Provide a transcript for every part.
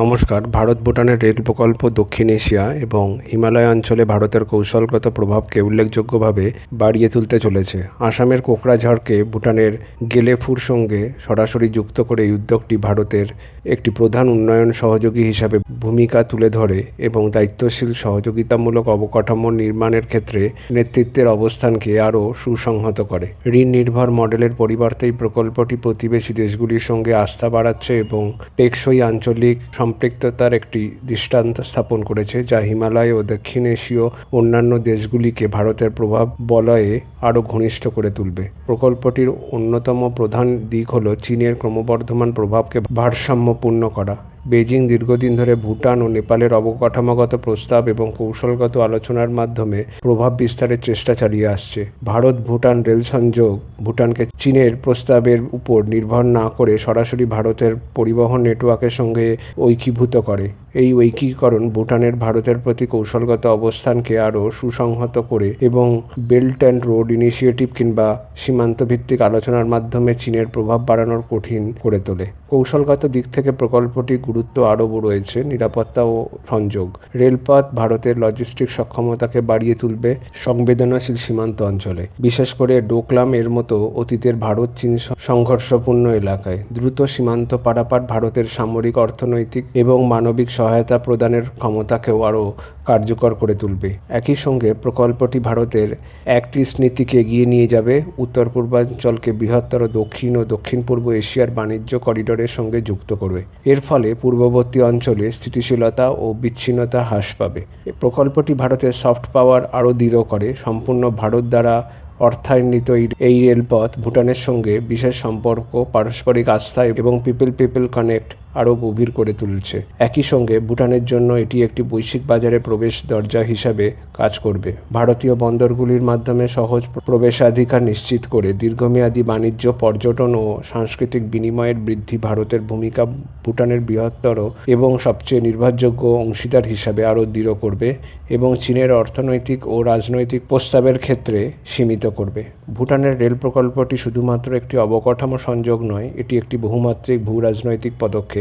নমস্কার। ভারত ভুটানের রেল প্রকল্প দক্ষিণ এশিয়া এবং হিমালয় অঞ্চলে ভারতের কৌশলগত প্রভাবকে উল্লেখযোগ্যভাবে বাড়িয়ে তুলতে চলেছে। আসামের কোকড়াঝড়কে ভুটানের গেলেফুর সঙ্গে সরাসরি যুক্ত করে এই উদ্যোগটি ভারতের একটি প্রধান উন্নয়ন সহযোগী হিসাবে ভূমিকা তুলে ধরে এবং দায়িত্বশীল সহযোগিতামূলক অবকাঠামো নির্মাণের ক্ষেত্রে নেতৃত্বের অবস্থানকে আরও সুসংহত করে। ঋণ নির্ভর মডেলের পরিবর্তে এই প্রকল্পটি প্রতিবেশী দেশগুলির সঙ্গে আস্থা বাড়াচ্ছে এবং টেকসই আঞ্চলিক সম্পৃক্ততার একটি দৃষ্টান্ত স্থাপন করেছে, যা হিমালয় ও দক্ষিণ এশীয় অন্যান্য দেশগুলিকে ভারতের প্রভাব বলয়ে আরও ঘনিষ্ঠ করে তুলবে। প্রকল্পটির অন্যতম প্রধান দিক হল চীনের ক্রমবর্ধমান প্রভাবকে ভারসাম্যপূর্ণ করা। বেজিং দীর্ঘদিন ধরে ভুটান ও নেপালের অবকাঠামোগত প্রস্তাব এবং কৌশলগত আলোচনার মাধ্যমে প্রভাব বিস্তারের চেষ্টা চালিয়ে আসছে। ভারত ভুটান রেল সংযোগ ভুটানকে চীনের প্রস্তাবের উপর নির্ভর না করে সরাসরি ভারতের পরিবহন নেটওয়ার্কের সঙ্গে ঐক্যীভূত করে। এই ঐক্যীকরণ ভুটানের ভারতের প্রতি কৌশলগত অবস্থানকে আরও সুসংহত করে এবং বেল্ট অ্যান্ড রোড ইনিশিয়েটিভ কিংবা সীমান্ত ভিত্তিক আলোচনার মাধ্যমে চীনের প্রভাব বাড়ানোর কঠিন করে তোলে। কৌশলগত দিক থেকে প্রকল্পটি গুরুত্ব আরও রয়েছে, নিরাপত্তা ও সংযোগ। রেলপথ ভারতের লজিস্টিক সক্ষমতাকে বাড়িয়ে তুলবে সংবেদনশীল সীমান্ত অঞ্চলে। বিশেষ করে ডোকলাম এর মতো অতীতের ভারত চীন সংঘর্ষপূর্ণ এলাকায়। দ্রুত সীমান্ত পারাপার ভারতের সামরিক, অর্থনৈতিক এবং মানবিক সহায়তা প্রদানের ক্ষমতাকেও আরও কার্যকর করে তুলবে। একই সঙ্গে প্রকল্পটি ভারতের অ্যাক্ট ইস্ট নীতিকে এগিয়ে নিয়ে যাবে। উত্তর পূর্বাঞ্চলকে বৃহত্তর দক্ষিণ ও দক্ষিণ পূর্ব এশিয়ার বাণিজ্য করিডোরের সঙ্গে যুক্ত করবে। এর ফলে পূর্ববর্তী অঞ্চলে স্থিতিশীলতা ও বিচ্ছিন্নতা হ্রাস পাবে। প্রকল্পটি ভারতের সফট পাওয়ার আরও দৃঢ় করে। সম্পূর্ণ ভারত দ্বারা অর্থায়নিত এই- রেলপথ ভুটানের সঙ্গে বিশেষ সম্পর্ক, পারস্পরিক আস্থা এবং পিপল পিপল কানেক্ট আরও গভীর করে তুলছে। একই সঙ্গে ভুটানের জন্য এটি একটি বৈশ্বিক বাজারে প্রবেশ দরজা হিসাবে কাজ করবে। ভারতীয় বন্দরগুলির মাধ্যমে সহজ প্রবেশাধিকার নিশ্চিত করে দীর্ঘমেয়াদী বাণিজ্য, পর্যটন ও সাংস্কৃতিক বিনিময়ের বৃদ্ধি ভারতের ভূমিকা ভুটানের বৃহত্তর এবং সবচেয়ে নির্ভরযোগ্য অংশীদার হিসাবে আরও দৃঢ় করবে এবং চীনের অর্থনৈতিক ও রাজনৈতিক প্রস্তাবের ক্ষেত্রে সীমিত করবে। ভুটানের রেল প্রকল্পটি শুধুমাত্র একটি অবকাঠামো সংযোগ নয়, এটি একটি বহুমাত্রিক ভূ রাজনৈতিক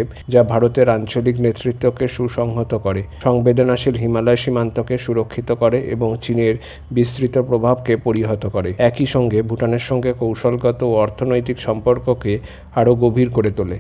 পদক্ষেপ যা ভারতের আঞ্চলিক নেতৃত্বকে সুসংহত করে, সংবেদনশীল হিমালয় সীমান্তকে সুরক্ষিত করে এবং চীনের বিস্তৃত প্রভাবকে পরিহত করে। একই সঙ্গে ভুটানের সঙ্গে কৌশলগত ও অর্থনৈতিক সম্পর্ককে আরও গভীর করে তোলে।